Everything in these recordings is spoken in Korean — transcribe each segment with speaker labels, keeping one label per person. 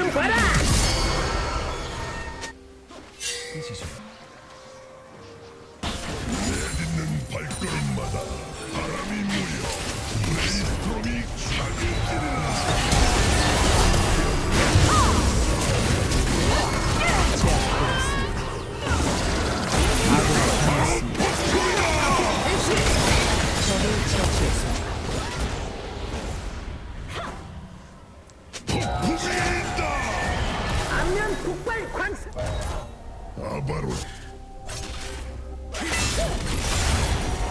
Speaker 1: 것좀 봐라!
Speaker 2: 내딛는 아바로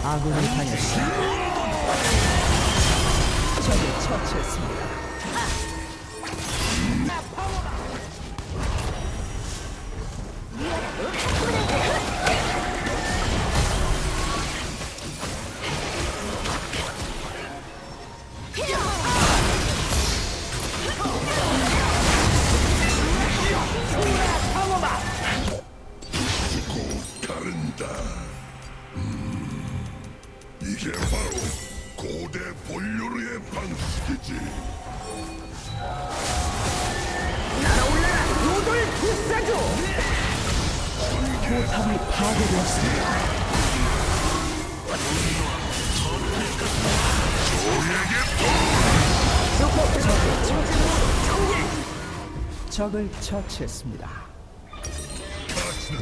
Speaker 3: 아군이 당했습니다. 적을 처치했습니다.
Speaker 2: 이게 바로 고대 볼요르의 방식이지
Speaker 1: 날아올라라! 요돌 불사조!
Speaker 3: 포탑이 파괴되었습니다. 적을 처치했습니다.
Speaker 2: 가치는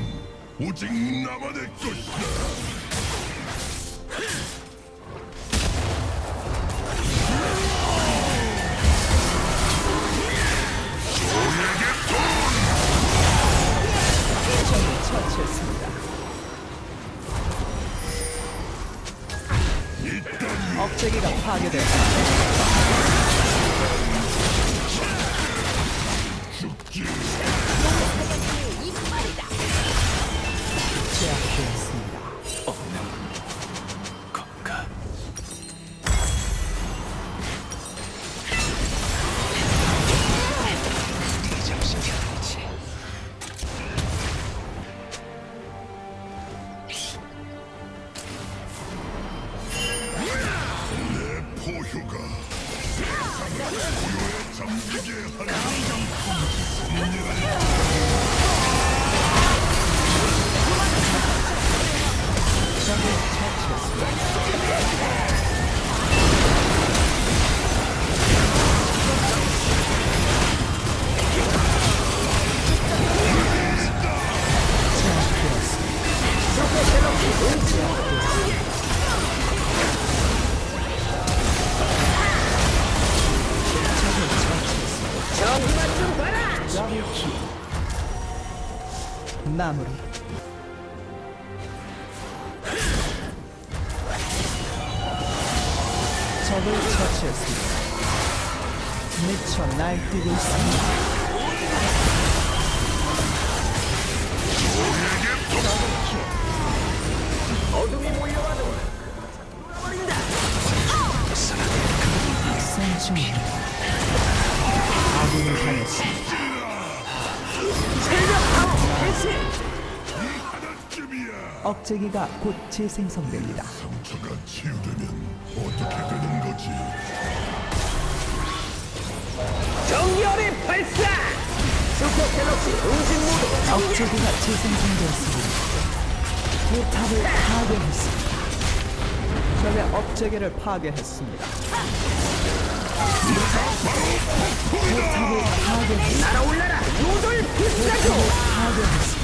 Speaker 2: 오직 나만의 것이다
Speaker 3: 억제기가 파괴되었습니다.
Speaker 2: 고요에 잠기게
Speaker 3: 마무리 적을 처치했습니다. 미쳐 날뛰고 있습니다 억제기가 곧 재생성됩니다
Speaker 2: 상처가 치유되면 어떻게 되는 거지
Speaker 1: 정렬의 발사! 슈퍼 갤럭시 응징 모드!
Speaker 3: 억제기가 재생성되었습니다 포탑을 파괴했습니다 적의 억제기를 파괴했습니다 포탑을 파괴했습니다
Speaker 1: 날아올라라! 요돌 불사조!
Speaker 3: 파괴했습니다